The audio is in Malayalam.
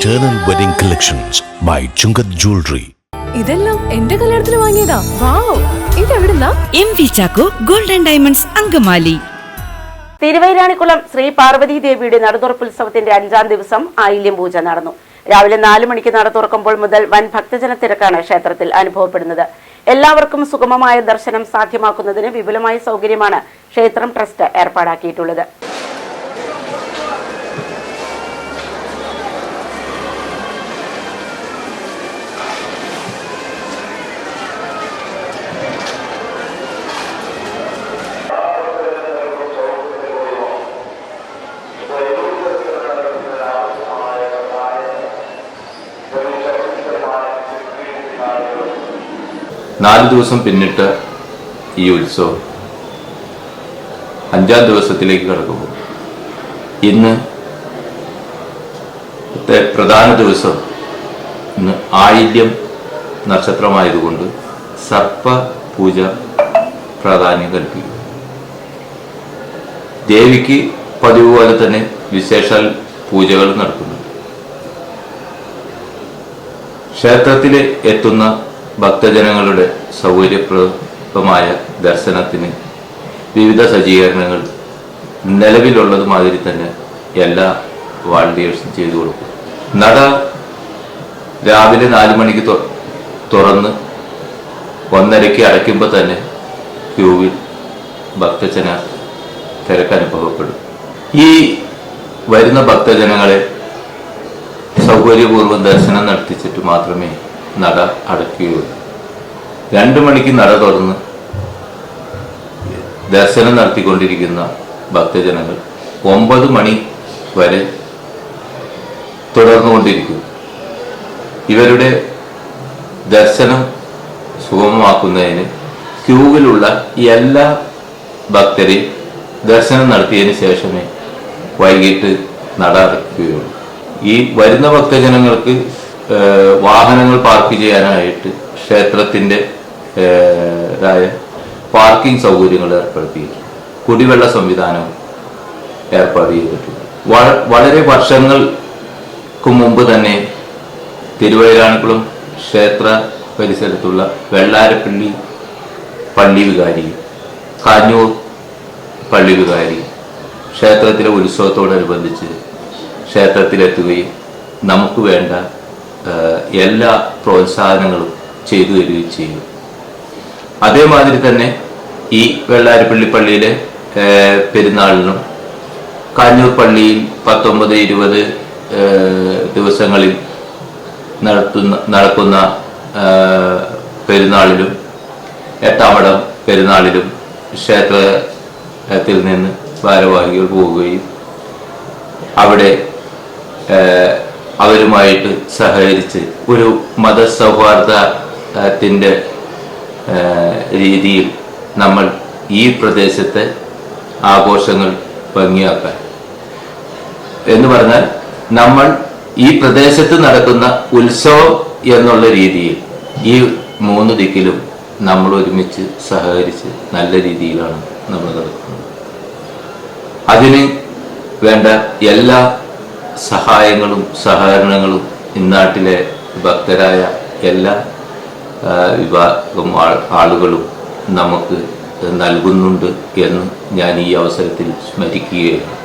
Eternal Wedding Collections by Chungath Jewelry. ഇതെല്ലാം എന്റെ കല്യാണത്തിന് വാങ്ങിയതാ. Wow ഇതെവിടുന്നാ? M V Chacko golden diamonds Angamaly. Thiruvairanikkulam Sree Parvathi ദേവിയുടെ നടതുറപ്പുത്സവത്തിന്റെ അഞ്ചാം ദിവസം ആയില്യം പൂജ നടന്നു. രാവിലെ നാലു മണിക്ക് നട തുറക്കുമ്പോൾ മുതൽ വൻ ഭക്തജന തിരക്കാണ് ക്ഷേത്രത്തിൽ അനുഭവപ്പെടുന്നത്. എല്ലാവർക്കും സുഗമമായ ദർശനം സാധ്യമാക്കുന്നതിന് വിപുലമായ സൗകര്യമാണ് ക്ഷേത്രം ട്രസ്റ്റ് ഏർപ്പാടാക്കിയിട്ടുള്ളത്. നാല് ദിവസം പിന്നിട്ട് ഈ ഉത്സവം അഞ്ചാം ദിവസത്തിലേക്ക് കടക്കുമ്പോൾ ഇന്ന് പ്രധാന ദിവസം ഇന്ന് ആയില്യം നക്ഷത്രമായതുകൊണ്ട് സർപ്പ പൂജ പ്രാധാന്യം കൽപ്പിക്കും ദേവിക്ക് പതിവ് പോലെ തന്നെ വിശേഷാൽ പൂജകൾ നടക്കുന്നുണ്ട് ക്ഷേത്രത്തിൽ എത്തുന്ന ഭക്തജനങ്ങളുടെ സൗകര്യപ്രദമായ ദർശനത്തിന് വിവിധ സജ്ജീകരണങ്ങൾ നിലവിലുള്ളത് മാതിരി തന്നെ എല്ലാ വാളണ്ടിയേഴ്സും ചെയ്തു കൊടുക്കും. നട രാവിലെ നാല് മണിക്ക് തുറന്ന് ഒന്നരയ്ക്ക് അടയ്ക്കുമ്പോൾ തന്നെ ക്യൂവിൽ ഭക്തജന തിരക്ക് അനുഭവപ്പെടും ഈ വരുന്ന ഭക്തജനങ്ങളെ സൗകര്യപൂർവം ദർശനം നടത്തിച്ചിട്ട് മാത്രമേ നട അടയ്ക്കുകയുള്ളൂ രണ്ടു മണിക്ക് നട തുറന്ന് ദർശനം നടത്തിക്കൊണ്ടിരിക്കുന്ന ഭക്തജനങ്ങൾ ഒമ്പത് മണി വരെ തുടർന്നുകൊണ്ടിരിക്കും ഇവരുടെ ദർശനം സുഗമമാക്കുന്നതിന് ക്യൂവിലുള്ള എല്ലാ ഭക്തരെയും ദർശനം നടത്തിയതിന് ശേഷമേ വൈകിട്ട് നട അടയ്ക്കുകയുള്ളൂ ഈ വരുന്ന ഭക്തജനങ്ങൾക്ക് വാഹനങ്ങൾ പാർക്ക് ചെയ്യാനായിട്ട് ക്ഷേത്രത്തിന്റെ പാർക്കിംഗ് സൗകര്യങ്ങൾ ഏർപ്പെടുത്തിയിട്ടുണ്ട്. കുടിവെള്ള സംവിധാനം ഏർപ്പാട് ചെയ്തിട്ടുണ്ട്. വളരെ വർഷങ്ങൾക്ക് മുമ്പ് തന്നെ തിരുവൈരാണിക്കുളം ക്ഷേത്ര പരിസരത്തുള്ള വെള്ളാരപ്പള്ളി പള്ളി വികാരി കാഞ്ഞൂർ പള്ളി വികാരി ക്ഷേത്രത്തിലെ ഉത്സവത്തോടനുബന്ധിച്ച് ക്ഷേത്രത്തിലെത്തുകയും നമുക്ക് വേണ്ട എല്ലാ പ്രോത്സാഹനങ്ങളും ചെയ്തു തരികയും ചെയ്യും. അതേമാതിരി തന്നെ ഈ വെള്ളാരപ്പള്ളി പള്ളിയിലെ പെരുന്നാളിനും കാഞ്ഞൂർ പള്ളിയിൽ പത്തൊമ്പത് ഇരുപത് ദിവസങ്ങളിൽ നടത്തുന്ന നടക്കുന്ന പെരുന്നാളിലും എട്ടാമടം പെരുന്നാളിലും ക്ഷേത്രത്തിൽ നിന്ന് ഭാരവാഹികൾ പോവുകയും അവിടെ അവരുമായിട്ട് സഹകരിച്ച് ഒരു മതസൗഹാർദ്ദത്തിന്റെ രീതിയിൽ നമ്മൾ ഈ പ്രദേശത്തെ ആഘോഷങ്ങൾ ഭംഗിയാക്കാൻ. എന്ന് പറഞ്ഞാൽ നമ്മൾ ഈ പ്രദേശത്ത് നടക്കുന്ന ഉത്സവം എന്നുള്ള രീതിയിൽ ഈ മൂന്ന് ദിക്കിലും നമ്മൾ ഒരുമിച്ച് സഹകരിച്ച് നല്ല രീതിയിലാണ് നമ്മൾ നടക്കുന്നത്. അതിന് വേണ്ട എല്ലാ സഹായങ്ങളും സഹകരണങ്ങളും ഇന്നാട്ടിലെ ഭക്തരായ എല്ലാ വിഭാഗം ആളുകളും നമുക്ക് നൽകുന്നുണ്ട് എന്ന് ഞാൻ ഈ അവസരത്തിൽ സ്മരിക്കുകയാണ്.